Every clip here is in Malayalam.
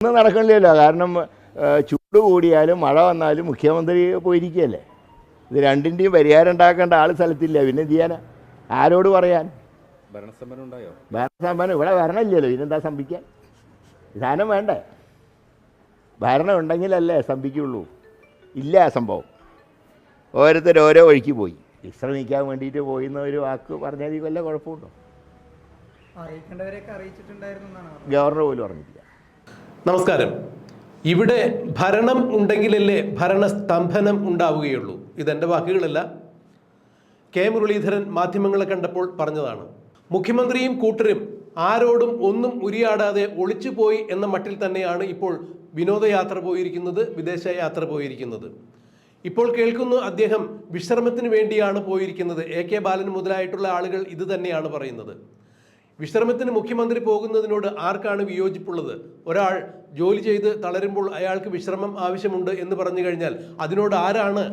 ഒന്നും നടക്കണില്ലല്ലോ. കാരണം ചൂട് കൂടിയാലും മഴ വന്നാലും മുഖ്യമന്ത്രി പോയിരിക്കുകയല്ലേ ഇത് രണ്ടിന്റെയും പരിഹാരം ഉണ്ടാക്കേണ്ട ആൾ സ്ഥലത്തില്ല. പിന്നെ ചെയ്യാനാ? ആരോട് പറയാൻ? ഭരണസമ്മനം ഉണ്ടായോ? ഭരണസമ്മാനം ഇവിടെ ഭരണമില്ലല്ലോ. ഇതിനെന്താ സംഭിക്കാൻ? സാധനം വേണ്ടേ? ഭരണം ഉണ്ടെങ്കിലല്ലേ സംഭിക്കുള്ളൂ. ഇല്ല ആ സംഭവം. ഓരോരുത്തർ ഓരോ വഴിക്ക് പോയി. വിശ്രമിക്കാൻ വേണ്ടിയിട്ട് പോയി എന്ന ഒരു വാക്ക് പറഞ്ഞാൽ വല്ല കുഴപ്പമുണ്ടോ. ഗവർണർ പോലും പറഞ്ഞിട്ടില്ല നമസ്കാരം. ഇവിടെ ഭരണം ഉണ്ടെങ്കിലല്ലേ ഭരണസ്തംഭനം ഉണ്ടാവുകയുള്ളൂ. ഇതെന്റെ വാക്കുകളല്ല. കെ മുരളീധരൻ മാധ്യമങ്ങളെ കണ്ടപ്പോൾ പറഞ്ഞതാണ്. മുഖ്യമന്ത്രിയും കൂട്ടരും ആരോടും ഒന്നും ഉരിയാടാതെ ഒളിച്ചുപോയി എന്ന മട്ടിൽ തന്നെയാണ് ഇപ്പോൾ വിനോദയാത്ര പോയിരിക്കുന്നത് വിദേശ യാത്ര പോയിരിക്കുന്നത്. ഇപ്പോൾ കേൾക്കുന്നു അദ്ദേഹം വിശ്രമത്തിന് വേണ്ടിയാണ് പോയിരിക്കുന്നത്. എ കെ ബാലൻ മുതലായിട്ടുള്ള ആളുകൾ ഇത് തന്നെയാണ് പറയുന്നത്. വിശ്രമത്തിന് മുഖ്യമന്ത്രി പോകുന്നതിനോട് ആർക്കാണ് വിയോജിപ്പുള്ളത്? ഒരാൾ ജോലി ചെയ്ത് തളരുമ്പോൾ അയാൾക്ക് വിശ്രമം ആവശ്യമുണ്ട് എന്ന് പറഞ്ഞു കഴിഞ്ഞാൽ അതിനോട് ആരാണ്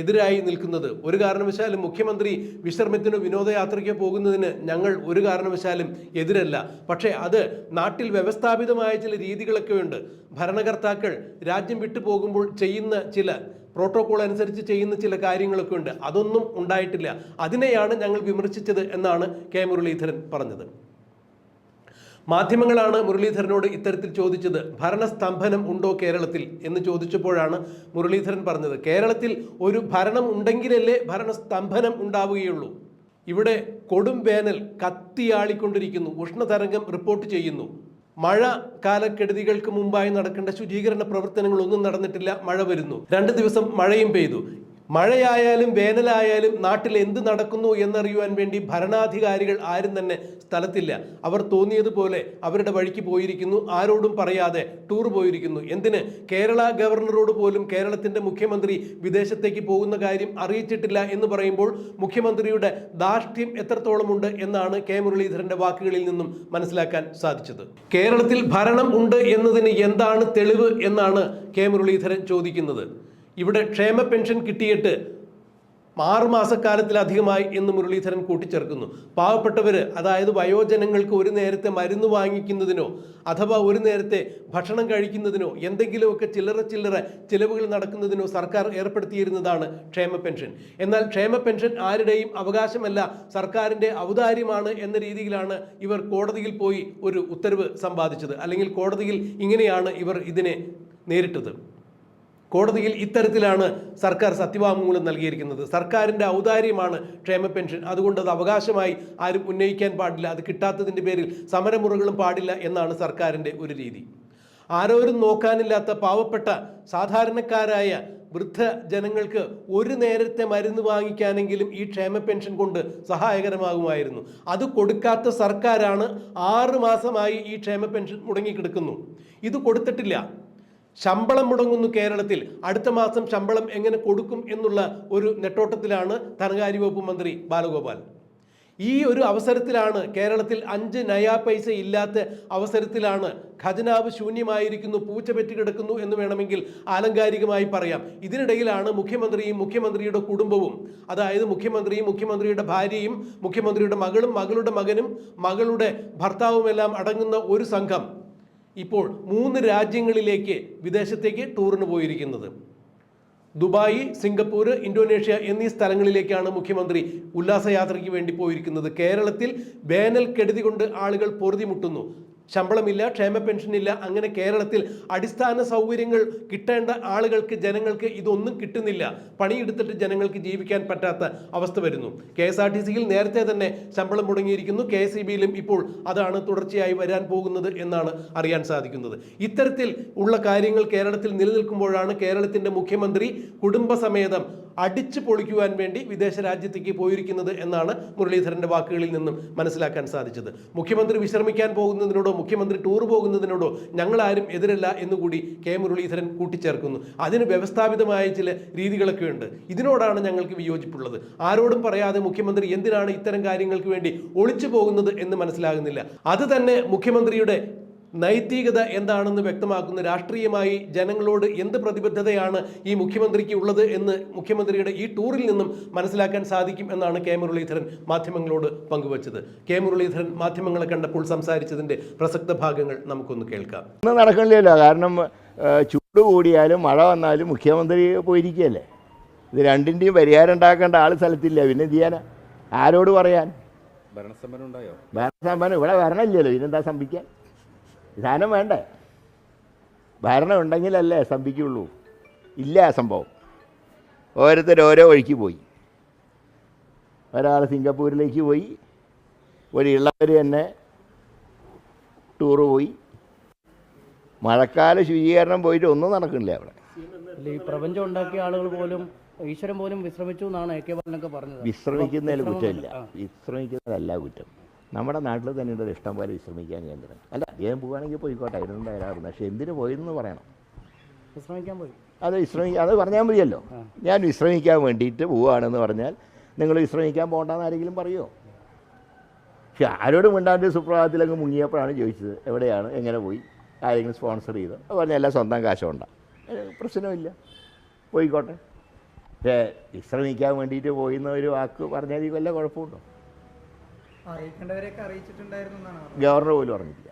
എതിരായി നിൽക്കുന്നത്? ഒരു കാരണവശാലും മുഖ്യമന്ത്രി വിശ്രമത്തിനോ വിനോദയാത്രയ്ക്കോ പോകുന്നതിന് ഞങ്ങൾ ഒരു കാരണവശാലും എതിരല്ല. പക്ഷേ അത് നാട്ടിൽ വ്യവസ്ഥാപിതമായ ചില രീതികളൊക്കെ ഉണ്ട് ഭരണകർത്താക്കൾ രാജ്യം വിട്ടു പോകുമ്പോൾ ചെയ്യുന്ന ചില പ്രോട്ടോകോൾ അനുസരിച്ച് ചെയ്യുന്ന ചില കാര്യങ്ങളൊക്കെ ഉണ്ട്. അതൊന്നും ഉണ്ടായിട്ടില്ല. അതിനെയാണ് ഞങ്ങൾ വിമർശിച്ചത് എന്നാണ് കെ. മുരളീധരൻ പറഞ്ഞത്. മാധ്യമങ്ങളാണ് മുരളീധരനോട് ഇത്തരത്തിൽ ചോദിച്ചത്. ഭരണസ്തംഭനം ഉണ്ടോ കേരളത്തിൽ? എന്ന് ചോദിച്ചപ്പോഴാണ് മുരളീധരൻ പറഞ്ഞത്. കേരളത്തിൽ ഒരു ഭരണം ഉണ്ടെങ്കിലല്ലേ ഭരണസ്തംഭനം ഉണ്ടാവുകയുള്ളൂ. ഇവിടെ കൊടും വേനൽ കത്തിയാളിക്കൊണ്ടിരിക്കുന്നു. ഉഷ്ണതരംഗം റിപ്പോർട്ട് ചെയ്യുന്നു. മഴ കാലക്കെടുതികൾക്ക് മുമ്പായി നടക്കേണ്ട ശുചീകരണ പ്രവർത്തനങ്ങളൊന്നും നടന്നിട്ടില്ല. മഴ വരുന്നു. രണ്ട് ദിവസം മഴയും പെയ്തു. മഴയായാലും വേനലായാലും നാട്ടിൽ എന്ത് നടക്കുന്നു എന്നറിയുവാൻ വേണ്ടി ഭരണാധികാരികൾ ആരും തന്നെ സ്ഥലത്തില്ല. അവർ തോന്നിയതുപോലെ അവരുടെ വഴിക്ക് പോയിരിക്കുന്നു. ആരോടും പറയാതെ ടൂർ പോയിരിക്കുന്നു. എന്തിന്? കേരള ഗവർണറോട് പോലും കേരളത്തിന്റെ മുഖ്യമന്ത്രി വിദേശത്തേക്ക് പോകുന്ന കാര്യം അറിയിച്ചിട്ടില്ല എന്ന് പറയുമ്പോൾ മുഖ്യമന്ത്രിയുടെ ധാർഷ്ട്യം എത്രത്തോളമുണ്ട് എന്നാണ് കെ മുരളീധരന്റെ വാക്കുകളിൽ നിന്നും മനസ്സിലാക്കാൻ സാധിച്ചത്. കേരളത്തിൽ ഭരണം ഉണ്ട് എന്നതിന് എന്താണ് തെളിവ് എന്നാണ് കെ മുരളീധരൻ ചോദിക്കുന്നത്. ഇവിടെ ക്ഷേമ പെൻഷൻ കിട്ടിയിട്ട് ആറുമാസക്കാലത്തിലധികമായി എന്ന് മുരളീധരൻ കൂട്ടിച്ചേർക്കുന്നു. പാവപ്പെട്ടവർ അതായത് വയോജനങ്ങൾക്ക് ഒരു നേരത്തെ മരുന്ന് വാങ്ങിക്കുന്നതിനോ അഥവാ ഒരു നേരത്തെ ഭക്ഷണം കഴിക്കുന്നതിനോ എന്തെങ്കിലുമൊക്കെ ചില്ലറ ചില്ലറ ചിലവുകൾ നടക്കുന്നതിനോ സർക്കാർ ഏർപ്പെടുത്തിയിരുന്നതാണ് ക്ഷേമ പെൻഷൻ. എന്നാൽ ക്ഷേമ പെൻഷൻ ആരുടെയും അവകാശമല്ല സർക്കാരിന്റെ ഔദാര്യമാണ് എന്ന രീതിയിലാണ് ഇവർ കോടതിയിൽ പോയി ഒരു ഉത്തരവ് സമ്പാദിച്ചത്. അല്ലെങ്കിൽ കോടതിയിൽ ഇങ്ങനെയാണ് ഇവർ ഇതിനെ നേരിട്ടത്. കോടതിയിൽ ഇത്തരത്തിലാണ് സർക്കാർ സത്യവാങ്മൂലം നൽകിയിരിക്കുന്നത്. സർക്കാരിന്റെ ഔദാര്യമാണ് ക്ഷേമ പെൻഷൻ. അതുകൊണ്ട് അത് അവകാശമായി ആരും ഉന്നയിക്കാൻ പാടില്ല. അത് കിട്ടാത്തതിന്റെ പേരിൽ സമരമുറകളും പാടില്ല എന്നാണ് സർക്കാരിന്റെ ഒരു രീതി. ആരോരും നോക്കാനില്ലാത്ത പാവപ്പെട്ട സാധാരണക്കാരായ വൃദ്ധ ജനങ്ങൾക്ക് ഒരു നേരത്തെ മരുന്ന് വാങ്ങിക്കാനെങ്കിലും ഈ ക്ഷേമ പെൻഷൻ കൊണ്ട് സഹായകരമാകുമായിരുന്നു. അത് കൊടുക്കാത്ത സർക്കാരാണ് ആറ് മാസമായി ഈ ക്ഷേമ പെൻഷൻ മുടങ്ങിക്കിടക്കുന്നു. ഇത് കൊടുത്തിട്ടില്ല. ശമ്പളം മുടങ്ങുന്നു കേരളത്തിൽ. അടുത്ത മാസം ശമ്പളം എങ്ങനെ കൊടുക്കും എന്നുള്ള ഒരു നെട്ടോട്ടത്തിലാണ് ധനകാര്യ വകുപ്പ് മന്ത്രി ബാലഗോപാൽ. ഈ ഒരു അവസരത്തിലാണ് കേരളത്തിൽ അഞ്ച് നയാ പൈസ ഇല്ലാത്ത അവസരത്തിലാണ് ഖജനാവ് ശൂന്യമായിരിക്കുന്നു പൂച്ച പെറ്റുകിടക്കുന്നു എന്ന് വേണമെങ്കിൽ ആലങ്കാരികമായി പറയാം. ഇതിനിടയിലാണ് മുഖ്യമന്ത്രിയും മുഖ്യമന്ത്രിയുടെ കുടുംബവും അതായത് മുഖ്യമന്ത്രിയും മുഖ്യമന്ത്രിയുടെ ഭാര്യയും മുഖ്യമന്ത്രിയുടെ മകളും മകളുടെ മകനും മകളുടെ ഭർത്താവുമെല്ലാം അടങ്ങുന്ന ഒരു സംഘം. ഇപ്പോൾ മൂന്ന് രാജ്യങ്ങളിലേക്ക് വിദേശത്തേക്ക് ടൂറിന് പോയിരിക്കുന്നത്. ദുബായ് സിംഗപ്പൂർ ഇന്തോനേഷ്യ എന്നീ സ്ഥലങ്ങളിലേക്കാണ് മുഖ്യമന്ത്രി ഉല്ലാസയാത്രയ്ക്ക് വേണ്ടി പോയിരിക്കുന്നത്. കേരളത്തിൽ വേനൽ കെടുതി കൊണ്ട് ആളുകൾ പൊറുതിമുട്ടുന്നു. ശമ്പളമില്ല ക്ഷേമ പെൻഷനില്ല അങ്ങനെ കേരളത്തിൽ അടിസ്ഥാന സൗകര്യങ്ങൾ കിട്ടേണ്ട ആളുകൾക്ക് ജനങ്ങൾക്ക് ഇതൊന്നും കിട്ടുന്നില്ല. പണിയെടുത്തിട്ട് ജനങ്ങൾക്ക് ജീവിക്കാൻ പറ്റാത്ത അവസ്ഥ വരുന്നു. കെ എസ് ആർ ടി സിയിൽ നേരത്തെ തന്നെ ശമ്പളം മുടങ്ങിയിരിക്കുന്നു. കെ എസ് ഇ ബിയിലും ഇപ്പോൾ അതാണ് തുടർച്ചയായി വരാൻ പോകുന്നത് എന്നാണ് അറിയാൻ സാധിക്കുന്നത്. ഇത്തരത്തിൽ ഉള്ള കാര്യങ്ങൾ കേരളത്തിൽ നിലനിൽക്കുമ്പോഴാണ് കേരളത്തിന്റെ മുഖ്യമന്ത്രി കുടുംബസമേതം അടിച്ചു പൊളിക്കുവാൻ വേണ്ടി വിദേശ രാജ്യത്തേക്ക് പോയിരിക്കുന്നത് എന്നാണ് മുരളീധരന്റെ വാക്കുകളിൽ നിന്നും മനസ്സിലാക്കാൻ സാധിച്ചത്. മുഖ്യമന്ത്രി വിശ്രമിക്കാൻ പോകുന്നതിനോടോ മുഖ്യമന്ത്രി ടൂർ പോകുന്നതിനോടോ ഞങ്ങളാരും എതിരല്ല എന്നുകൂടി കെ മുരളീധരൻ കൂട്ടിച്ചേർക്കുന്നു. അതിന് വ്യവസ്ഥാപിതമായ ചില രീതികളൊക്കെ ഉണ്ട്. ഇതിനോടാണ് ഞങ്ങൾക്ക് വിയോജിപ്പുള്ളത്. ആരോടും പറയാതെ മുഖ്യമന്ത്രി എന്തിനാണ് ഇത്തരം കാര്യങ്ങൾക്ക് വേണ്ടി ഒളിച്ചു പോകുന്നത് എന്ന് മനസ്സിലാകുന്നില്ല. അത് തന്നെ മുഖ്യമന്ത്രിയുടെ നൈതികത എന്താണെന്ന് വ്യക്തമാക്കുന്ന രാഷ്ട്രീയമായി ജനങ്ങളോട് എന്ത് പ്രതിബദ്ധതയാണ് ഈ മുഖ്യമന്ത്രിക്ക് ഉള്ളത് എന്ന് മുഖ്യമന്ത്രിയുടെ ഈ ടൂറിൽ നിന്നും മനസ്സിലാക്കാൻ സാധിക്കും എന്നാണ് കെ മുരളീധരൻ മാധ്യമങ്ങളോട് പങ്കുവച്ചത്. കെ മുരളീധരൻ മാധ്യമങ്ങളെ കണ്ടപ്പോൾ സംസാരിച്ചതിന്റെ പ്രസക്ത ഭാഗങ്ങൾ നമുക്കൊന്ന് കേൾക്കാം. ഒന്നും നടക്കണില്ലല്ലോ. കാരണം ചൂട് കൂടിയാലും മഴ വന്നാലും മുഖ്യമന്ത്രി പോയിരിക്കുകയല്ലേ? ഇത് രണ്ടിന്റെയും പരിഹാരം ഉണ്ടാക്കേണ്ട ആൾ സ്ഥലത്തില്ല. പിന്നെ ചെയ്യാനാ? ആരോട് പറയാൻ? ഭരണസമരം ഉണ്ടായോ? ഭരണസമ്മാനം ഇവിടെ ഭരണമില്ലല്ലോ ഇതിനെന്താ സംഭിക്കാൻ സാധനം വേണ്ടേ? ഭരണം ഉണ്ടെങ്കിലല്ലേ സംഭിക്കുള്ളൂ ഇല്ല ആ സംഭവം. ഓരോരുത്തർ ഓരോ വഴിക്ക് പോയി. ഒരാൾ സിംഗപ്പൂരിലേക്ക് പോയി. വഴിയുള്ളവർ തന്നെ ടൂറ് പോയി. മഴക്കാല ശുചീകരണം പോയിട്ട് ഒന്നും നടക്കുന്നില്ല അവിടെ. ഈ പ്രപഞ്ചം ഉണ്ടാക്കിയ ആളുകൾ പോലും ഈശ്വരൻ പോലും വിശ്രമിച്ചു എന്നാണ് എ കെ ബാലനൊക്കെ പറഞ്ഞത്. വിശ്രമിക്കുന്നതിൽ വിശ്രമം കുറ്റമില്ല. വിശ്രമിക്കുന്നതല്ല കുറ്റം. നമ്മുടെ നാട്ടിൽ തന്നെ ഉണ്ട് ഇഷ്ടം പോലെ വിശ്രമിക്കാൻ കേന്ദ്രം. അല്ല അദ്ദേഹം പോവുകയാണെങ്കിൽ പോയിക്കോട്ടെ അതിനൊന്നും തയ്യാറായിരുന്നു പക്ഷേ എന്തിനു പോയെന്ന് പറയണം. വിശ്രമിക്കാൻ പോയി. അത് വിശ്രമിക്കുക അത് പറഞ്ഞാൽ മതിയല്ലോ. ഞാൻ വിശ്രമിക്കാൻ വേണ്ടിയിട്ട് പോവുകയാണെന്ന് പറഞ്ഞാൽ നിങ്ങൾ വിശ്രമിക്കാൻ പോകണ്ടെന്ന് ആരെങ്കിലും പറയുമോ പക്ഷെ ആരോടും മിണ്ടാണ്ട് സുപ്രഭാതത്തിലങ്ങ് മുങ്ങിയപ്പോഴാണ് ചോദിച്ചത് എവിടെയാണ് എങ്ങനെ പോയി? ആരെങ്കിലും സ്പോൺസർ ചെയ്തോ? അത് പറഞ്ഞാൽ എല്ലാം സ്വന്തം കാശുകൊണ്ടാണ് പ്രശ്നമില്ല. പോയിക്കോട്ടെ. പക്ഷേ വിശ്രമിക്കാൻ വേണ്ടിയിട്ട് പോയിന്ന ഒരു വാക്ക് പറഞ്ഞാൽ ഈ വല്ല കുഴപ്പമുണ്ടോ അറിയിക്കേണ്ടവരെയൊക്കെ അറിയിച്ചിട്ടുണ്ടായിരുന്നു എന്നാണ് പറഞ്ഞത്. ഗവർണർ പോലും അറിഞ്ഞില്ല